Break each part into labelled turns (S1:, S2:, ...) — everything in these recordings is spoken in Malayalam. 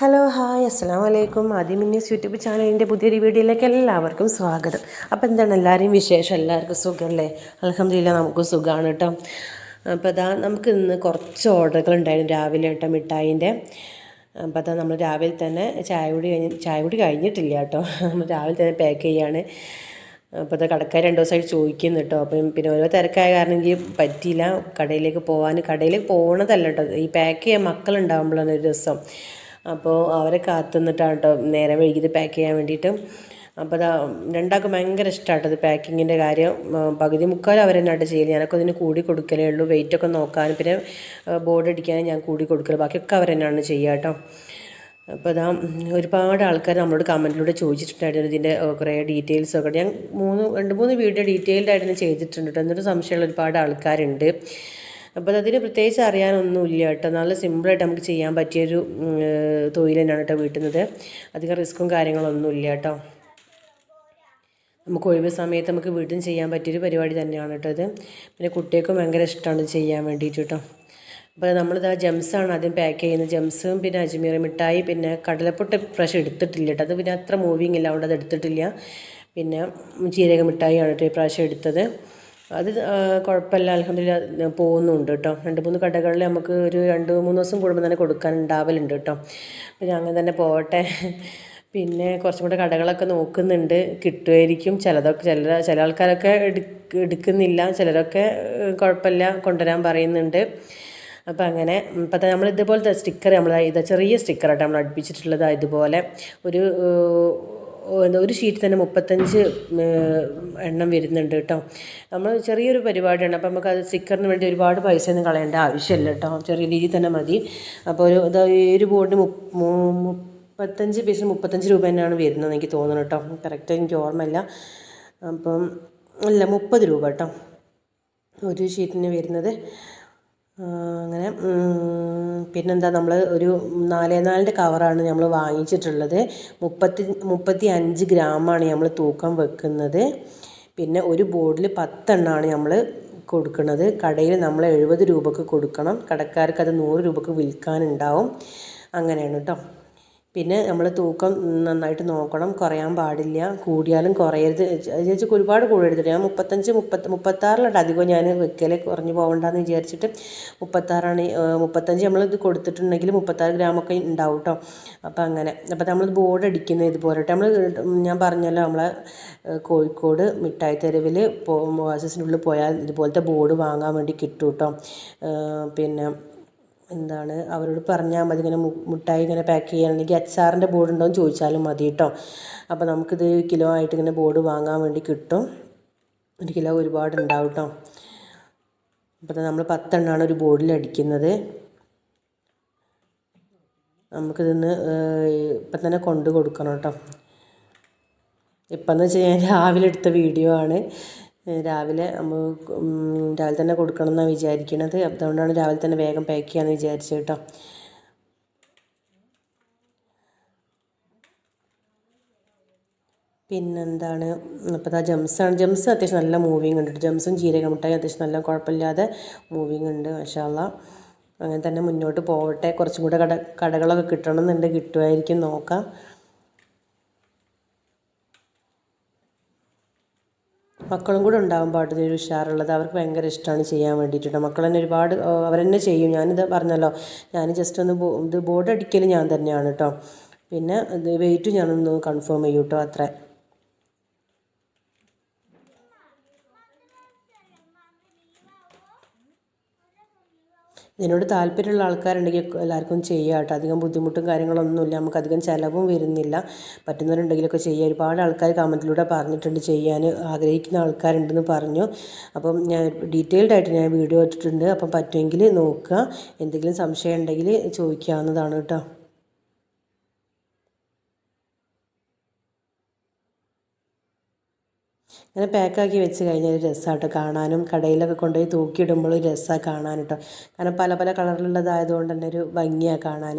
S1: ഹലോ ഹായ് അസ്സാം വലൈക്കും ആദ്യം ന്യൂസ് യൂട്യൂബ് ചാനലിന്റെ പുതിയൊരു വീഡിയോയിലേക്ക് എല്ലാവർക്കും സ്വാഗതം. അപ്പോൾ എന്താണ് എല്ലാവരെയും വിശേഷം? എല്ലാവർക്കും സുഖമല്ലേ? അലഹമില്ല നമുക്ക് സുഖമാണ് കേട്ടോ. അപ്പോൾ അതാ നമുക്ക് ഇന്ന് കുറച്ച് ഓർഡറുകൾ ഉണ്ടായിരുന്നു രാവിലെ കേട്ടോ മിഠായിന്റെ. അപ്പോൾ അതാ നമ്മൾ രാവിലെ തന്നെ ചായ കൂടി കഴിഞ്ഞ് ചായ കൂടി കഴിഞ്ഞിട്ടില്ല കേട്ടോ. നമ്മൾ രാവിലെ തന്നെ പാക്ക് ചെയ്യാണ്. അപ്പോൾ അത് കടക്കാർ രണ്ടു ദിവസമായിട്ട് ചോദിക്കുന്നു കേട്ടോ. അപ്പം പിന്നെ ഓരോ തിരക്കായ കാരണം എനിക്ക് പറ്റിയില്ല. കടയിലേക്ക് പോകാൻ കടയിലേക്ക് പോകണതല്ല കേട്ടോ. ഈ പാക്ക് ചെയ്യാൻ മക്കളുണ്ടാകുമ്പോഴാണ് ഒരു രസം. അപ്പോൾ അവരെ കാത്തുനിന്നിട്ടാണ് കേട്ടോ നേരെ വൈകിട്ട് പാക്ക് ചെയ്യാൻ വേണ്ടിയിട്ട്. അപ്പോൾ അതാ രണ്ടാൾക്കും ഭയങ്കര ഇഷ്ടമാണ് ഇത് പാക്കിങ്ങിന്റെ കാര്യം. പകുതി മുക്കാലും അവർ തന്നെയായിട്ട് ചെയ്യൽ. ഞാനൊക്കെ അതിന് കൂടി കൊടുക്കലേ ഉള്ളൂ. വെയിറ്റൊക്കെ നോക്കാനും പിന്നെ ബോർഡ് അടിക്കാനും ഞാൻ കൂടി കൊടുക്കൽ. ബാക്കിയൊക്കെ അവർ തന്നെയാണ് ചെയ്യുക കേട്ടോ അപ്പോൾ അതാ ഒരുപാട് ആൾക്കാർ നമ്മളോട് കമന്റിലൂടെ ചോദിച്ചിട്ടുണ്ടായിരുന്നു. ഇതിന്റെ കുറേ ഡീറ്റെയിൽസ് ഒക്കെ. ഞാൻ മൂന്ന് രണ്ട് മൂന്ന് വീഡിയോ ഡീറ്റെയിൽഡ് ആയിട്ട് ചെയ്തിട്ടുണ്ട് കേട്ടോ എന്നൊരു സംശയമുള്ള ഒരുപാട് ആൾക്കാരുണ്ട്. അപ്പോൾ അതിന് പ്രത്യേകിച്ച് അറിയാനൊന്നുമില്ല കേട്ടോ. നല്ല സിമ്പിളായിട്ട് നമുക്ക് ചെയ്യാൻ പറ്റിയൊരു തൊഴിൽ തന്നെയാണ് കേട്ടോ വീട്ടുന്നത്. അധികം റിസ്ക്കും കാര്യങ്ങളൊന്നുമില്ല കേട്ടോ. നമുക്ക് ഒഴിവ് സമയത്ത് നമുക്ക് വീട്ടിൽ ചെയ്യാൻ പറ്റിയൊരു പരിപാടി തന്നെയാണ് കേട്ടോ ഇത്. പിന്നെ കുട്ടികൾക്കും ഭയങ്കര ഇഷ്ടമാണ് ചെയ്യാൻ വേണ്ടിയിട്ട് കേട്ടോ. അപ്പോൾ നമ്മളിത് ആ ജംസാണ് ആദ്യം പാക്ക് ചെയ്യുന്നത്. ജംസും പിന്നെ അജ്മീർ മിഠായി പിന്നെ കടലപ്പൊട്ട് ഫ്രഷ് എടുത്തിട്ടില്ല കേട്ടോ. അത് പിന്നെ അത്ര മൂവിങ് ഇല്ല. അതുകൊണ്ട് അത് എടുത്തിട്ടില്ല. പിന്നെ ജീരക മിഠായിയാണ് കേട്ടോ ഇപ്രാവശ്യം എടുത്തത്. അത് കുഴപ്പമില്ല അലഹമില്ല പോകുന്നുണ്ട് കേട്ടോ രണ്ട് മൂന്ന് കടകളിൽ നമുക്ക് ഒരു രണ്ട് മൂന്ന് ദിവസം കൂടുമ്പോൾ തന്നെ കൊടുക്കാൻ ഉണ്ടാവലുണ്ട് കേട്ടോ പിന്നെ അങ്ങനെ തന്നെ പോകട്ടെ പിന്നെ കുറച്ചും കൂടെ കടകളൊക്കെ നോക്കുന്നുണ്ട്. കിട്ടുമായിരിക്കും ചിലതൊക്കെ ചില ചില ആൾക്കാരൊക്കെ എടുക്ക എടുക്കുന്നില്ല. ചിലരൊക്കെ കുഴപ്പമില്ല കൊണ്ടുവരാൻ പറയുന്നുണ്ട്. അപ്പോൾ അങ്ങനെ ഇപ്പം നമ്മൾ ഇതുപോലത്തെ സ്റ്റിക്കർ നമ്മൾ ഇതാ ചെറിയ സ്റ്റിക്കറായിട്ട് നമ്മൾ അടുപ്പിച്ചിട്ടുള്ളത് ഇതുപോലെ. ഒരു ഒരു ഷീറ്റ് തന്നെ മുപ്പത്തഞ്ച് എണ്ണം വരുന്നുണ്ട് കേട്ടോ. നമ്മൾ ചെറിയൊരു പരിപാടിയാണ്. അപ്പോൾ നമുക്ക് അത് സ്റ്റിക്കറിന് വേണ്ടി ഒരുപാട് പൈസ ഒന്നും കളയേണ്ട ആവശ്യമില്ല കേട്ടോ. ചെറിയ രീതിയിൽ തന്നെ മതി. അപ്പോൾ ഒരു ഇതാ ഒരു ബോർഡിന് മുപ്പത്തഞ്ച് പീസിന് മുപ്പത്തഞ്ച് രൂപ തന്നെയാണ് വരുന്നത് എനിക്ക് തോന്നുന്നു കേട്ടോ. കറക്റ്റ് എനിക്ക് ഓർമ്മയില്ല. അപ്പം അല്ല മുപ്പത് രൂപ കേട്ടോ. ഒരു ഷീറ്റിന് വരുന്നത്. അങ്ങനെ പിന്നെന്താ നമ്മൾ ഒരു നാലേ നാലിന്റെ കവറാണ് നമ്മൾ വാങ്ങിച്ചിട്ടുള്ളത്. മുപ്പത്തി മുപ്പത്തി അഞ്ച് ഗ്രാമാണ് നമ്മൾ തൂക്കം വെക്കുന്നത്. പിന്നെ ഒരു ബോർഡിൽ പത്തെണ്ണമാണ് നമ്മൾ കൊടുക്കുന്നത് കടയിൽ നമ്മൾ എഴുപത് രൂപക്ക് കൊടുക്കണം. കടക്കാർക്ക് അത് നൂറ് രൂപക്ക് വിൽക്കാനുണ്ടാവും. അങ്ങനെയാണ് കേട്ടോ പിന്നെ നമ്മൾ തൂക്കം നന്നായിട്ട് നോക്കണം കുറയാൻ പാടില്ല കൂടിയാലും കുറയരുത്. ചേച്ചി ഒരുപാട് കൂടരുത് ഞാൻ മുപ്പത്തഞ്ച് മുപ്പത്തി മുപ്പത്താറിലുണ്ട് അധികം ഞാൻ വെക്കലേ കുറഞ്ഞു പോകണ്ടെന്ന് വിചാരിച്ചിട്ട് മുപ്പത്താറാണ് മുപ്പത്തഞ്ച് നമ്മളിത് കൊടുത്തിട്ടുണ്ടെങ്കിൽ മുപ്പത്താറ് ഗ്രാമൊക്കെ ഉണ്ടാവും കേട്ടോ അപ്പോൾ അങ്ങനെ. അപ്പോൾ നമ്മൾ ബോർഡ് അടിക്കുന്നത് ഇതുപോലെ നമ്മൾ ഞാൻ പറഞ്ഞല്ലോ നമ്മളെ കോഴിക്കോട് മിഠായി തെരുവിൽ ഓയാസിന്റെ പോയാൽ ഇതുപോലത്തെ ബോർഡ് വാങ്ങാൻ വേണ്ടി കിട്ടും കേട്ടോ പിന്നെ എന്താണ് അവരോട് പറഞ്ഞാൽ മതി ഇങ്ങനെ മുട്ടായി ഇങ്ങനെ പാക്ക് ചെയ്യാനാണെങ്കിൽ അച്ചാറിന്റെ ബോർഡ് ഉണ്ടോ എന്ന് ചോദിച്ചാലും മതി കേട്ടോ. അപ്പോൾ നമുക്കിത് കിലോ ആയിട്ട് ഇങ്ങനെ ബോർഡ് വാങ്ങാൻ വേണ്ടി കിട്ടും. ഒരു കിലോ ഒരുപാട് ഉണ്ടാവും കേട്ടോ അപ്പോൾ നമ്മൾ പത്തെണ്ണമാണ് ഒരു ബോർഡിൽ അടിക്കുന്നത്. നമുക്കിതിന്ന് ഇപ്പം തന്നെ കൊണ്ട് കൊടുക്കണം കേട്ടോ ഇപ്പം എന്ന് വെച്ചാൽ ഞാൻ രാവിലെ എടുത്ത വീഡിയോ ആണ്. രാവിലെ നമ്മൾ രാവിലെ തന്നെ കൊടുക്കണം എന്നാണ് വിചാരിക്കുന്നത് അതുകൊണ്ടാണ് രാവിലെ തന്നെ വേഗം പാക്ക് ചെയ്യാമെന്ന് വിചാരിച്ചത് കേട്ടോ. പിന്നെന്താണ്? അപ്പോൾ ആ ജംസാണ്. ജംസ് അത്യാവശ്യം നല്ല മൂവിങ് ഉണ്ട് ജംസും ജീരക മിഠായി അത്യാവശ്യം നല്ല കുഴപ്പമില്ലാതെ മൂവിങ് ഉണ്ട് മഷാല്ല അങ്ങനെ തന്നെ മുന്നോട്ട് പോവട്ടെ. കുറച്ചും കൂടെ കട കടകളൊക്കെ കിട്ടണം എന്നുണ്ടെങ്കിൽ കിട്ടുമായിരിക്കും നോക്കാം. മക്കളും കൂടെ ഉണ്ടാകും പാടുന്ന ഒരു ഉഷാറുള്ളത്. അവർക്ക് ഭയങ്കര ഇഷ്ടമാണ് ചെയ്യാൻ വേണ്ടിയിട്ട് മക്കൾ തന്നെ ഒരുപാട് അവരെന്നെ ചെയ്യും. ഞാനിത് പറഞ്ഞല്ലോ ഞാൻ ജസ്റ്റ് ഒന്ന് ഇത് ബോർഡ് അടിക്കൽ ഞാൻ തന്നെയാണ് കേട്ടോ പിന്നെ ഇത് വെയിറ്റ് ഞാനൊന്ന് കൺഫേം ചെയ്യൂട്ടോ അത്ര. ഇതിനോട് താല്പര്യമുള്ള ആൾക്കാരുണ്ടെങ്കിൽ എല്ലാവർക്കും ചെയ്യാം കേട്ടോ. അധികം ബുദ്ധിമുട്ടും കാര്യങ്ങളൊന്നുമില്ല. നമുക്ക് അധികം ചിലവും വരുന്നില്ല. പറ്റുന്നവരുണ്ടെങ്കിലൊക്കെ ചെയ്യുക ഒരുപാട് ആൾക്കാർ കമന്റിലൂടെ പറഞ്ഞിട്ടുണ്ട് ചെയ്യാൻ. ആഗ്രഹിക്കുന്ന ആൾക്കാരുണ്ടെന്ന് പറഞ്ഞു. അപ്പം ഞാൻ ഡീറ്റെയിൽഡ് ആയിട്ട് ഞാൻ വീഡിയോ ഇട്ടിട്ടുണ്ട്. അപ്പം പറ്റുമെങ്കിൽ നോക്കുക. എന്തെങ്കിലും സംശയം ഉണ്ടെങ്കിൽ ചോദിക്കാവുന്നതാണ് കേട്ടോ. ഇങ്ങനെ പാക്കാക്കി വെച്ച് കഴിഞ്ഞാൽ ഒരു രസമാട്ടോ കാണാനും കടയിലൊക്കെ കൊണ്ടുപോയി തൂക്കിയിടുമ്പോൾ ഒരു രസമാണ് കാണാൻ കേട്ടോ കാരണം പല പല കളറിലുള്ളതായതുകൊണ്ട് തന്നെ ഒരു ഭംഗിയാണ് കാണാൻ.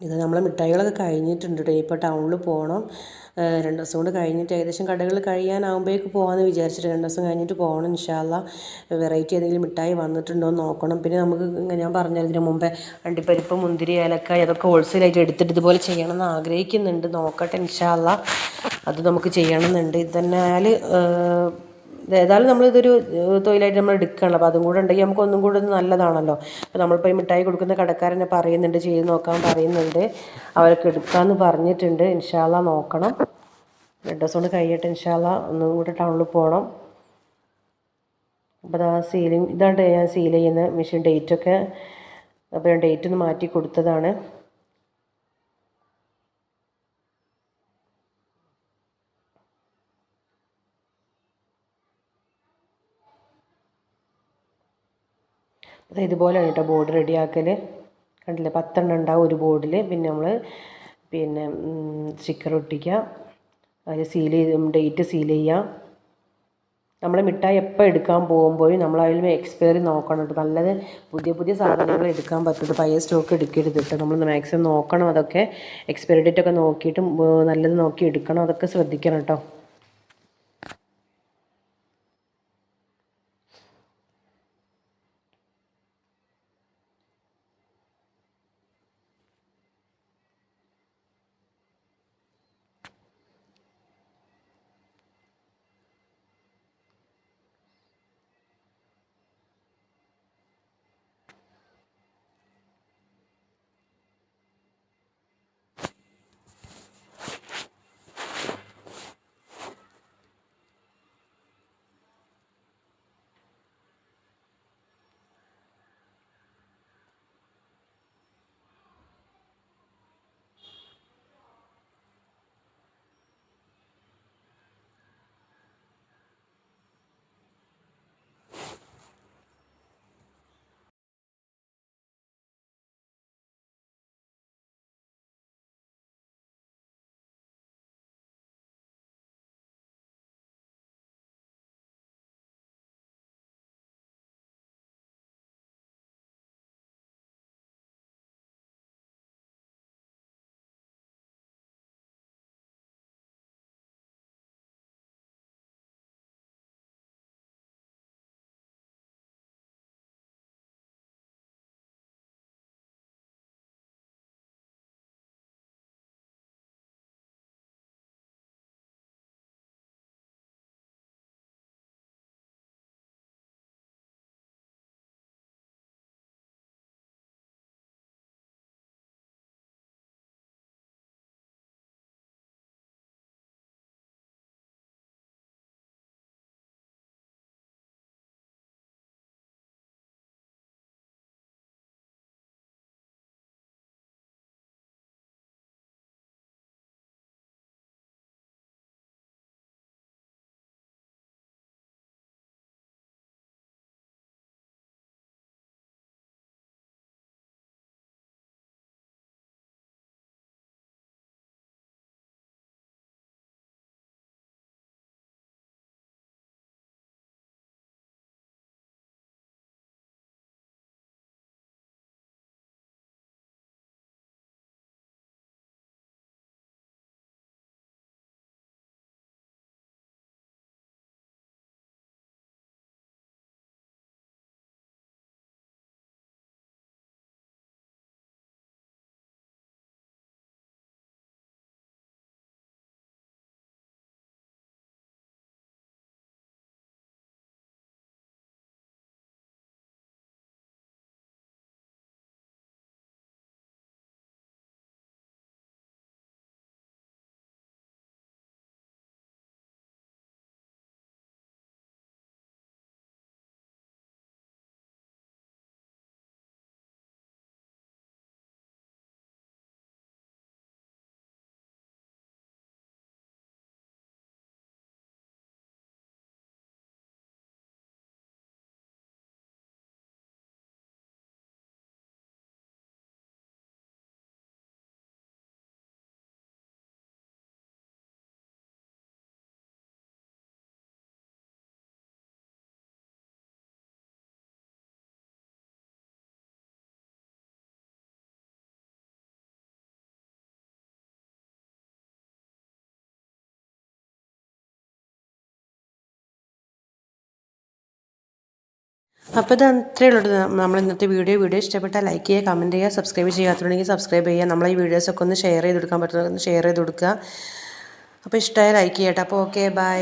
S1: ഇത് നമ്മളെ മിഠായികളൊക്കെ കഴിഞ്ഞിട്ടുണ്ട് കേട്ടോ ഇനിയിപ്പോൾ ടൗണിൽ പോകണം രണ്ട് ദിവസം കൊണ്ട് കഴിഞ്ഞിട്ട് ഏകദേശം കടകൾ കഴിയാനാകുമ്പോഴേക്ക് പോകാമെന്ന് വിചാരിച്ചിട്ട് രണ്ട് ദിവസം കഴിഞ്ഞിട്ട് പോകണം ഇൻഷാല്ല വെറൈറ്റി ഏതെങ്കിലും മിഠായി വന്നിട്ടുണ്ടോ എന്ന് നോക്കണം. പിന്നെ നമുക്ക് ഞാൻ പറഞ്ഞതിന് മുമ്പേ അണ്ടിപ്പരിപ്പ് മുന്തിരി ഏലക്കായ അതൊക്കെ ഹോൾസെയിലായിട്ട് എടുത്തിട്ട് ഇതുപോലെ ചെയ്യണം എന്ന് ആഗ്രഹിക്കുന്നുണ്ട്. നോക്കട്ടെ ഇൻഷാല്ല അത് നമുക്ക് ചെയ്യണമെന്നുണ്ട്. ഇത് തന്നെ ആയാൽ ഏതായാലും നമ്മളിതൊരു തൊഴിലായിട്ട് നമ്മൾ എടുക്കുകയാണല്ലോ. അപ്പോൾ അതും കൂടെ ഉണ്ടെങ്കിൽ നമുക്ക് ഒന്നും കൂടെ ഒന്ന് നല്ലതാണല്ലോ. അപ്പോൾ നമ്മളിപ്പോൾ ഈ മിഠായി കൊടുക്കുന്ന കടക്കാരനെ പറയുന്നുണ്ട് ചെയ്ത് നോക്കാൻ പറയുന്നുണ്ട്. അവർക്ക് എടുക്കാമെന്ന് പറഞ്ഞിട്ടുണ്ട്. ഇൻഷാല്ല നോക്കണം. ദിവസം കൊണ്ട് കഴിയട്ടെ ഇൻഷാല്ല ഒന്നും കൂടെ ടൗണിൽ പോകണം. അപ്പോൾ ആ സീലിംഗ് ഇതാണ് ഞാൻ സീൽ ചെയ്യുന്ന മെഷീൻ ഡേറ്റൊക്കെ അപ്പോൾ ഡേറ്റ് ഒന്ന് മാറ്റി കൊടുത്തതാണ്. അത് ഇതുപോലെയാണ് കേട്ടോ ബോർഡ് റെഡിയാക്കൽ കണ്ടില്ലേ പത്തെണ്ണം ഉണ്ടാവും ഒരു ബോർഡിൽ പിന്നെ നമ്മൾ പിന്നെ സ്റ്റിക്കർ ഒട്ടിക്കുക. അതിൽ സീൽ ചെയ്ത് ഡേറ്റ് സീൽ ചെയ്യാം നമ്മൾ മിഠായി എപ്പോൾ എടുക്കാൻ പോകുമ്പോഴും നമ്മൾ അതിൽ എക്സ്പയറി നോക്കണം കേട്ടോ. നല്ലത് പുതിയ പുതിയ സാധനങ്ങൾ എടുക്കാൻ പറ്റുള്ളൂ പഴയ സ്റ്റോക്ക് എടുക്കരുത് കേട്ടോ. നമ്മൾ മാക്സിമം നോക്കണം അതൊക്കെ. എക്സ്പയറി ഡേറ്റ് ഒക്കെ നോക്കിയിട്ട് നല്ലത് നോക്കി എടുക്കണം. അതൊക്കെ ശ്രദ്ധിക്കണം കേട്ടോ. അപ്പോൾ ഇത് അത്രയേ ഉള്ളൂ. നമ്മൾ ഇന്നത്തെ വീഡിയോ. വീഡിയോ ഇഷ്ടപ്പെട്ടാൽ ലൈക്ക് ചെയ്യുക കമന്റ് ചെയ്യുക സബ്സ്ക്രൈബ് ചെയ്യാത്തുണ്ടെങ്കിൽ സബ്സ്ക്രൈബ് ചെയ്യുക. നമ്മൾ ഈ വീഡിയോസൊക്കെ ഒന്ന് ഷെയർ ചെയ്ത് കൊടുക്കാൻ പറ്റുന്ന ഷെയർ ചെയ്ത് കൊടുക്കുക. അപ്പോൾ ഇഷ്ടമായ ലൈക്ക് ചെയ്യട്ടെ. അപ്പോൾ ഓക്കെ ബൈ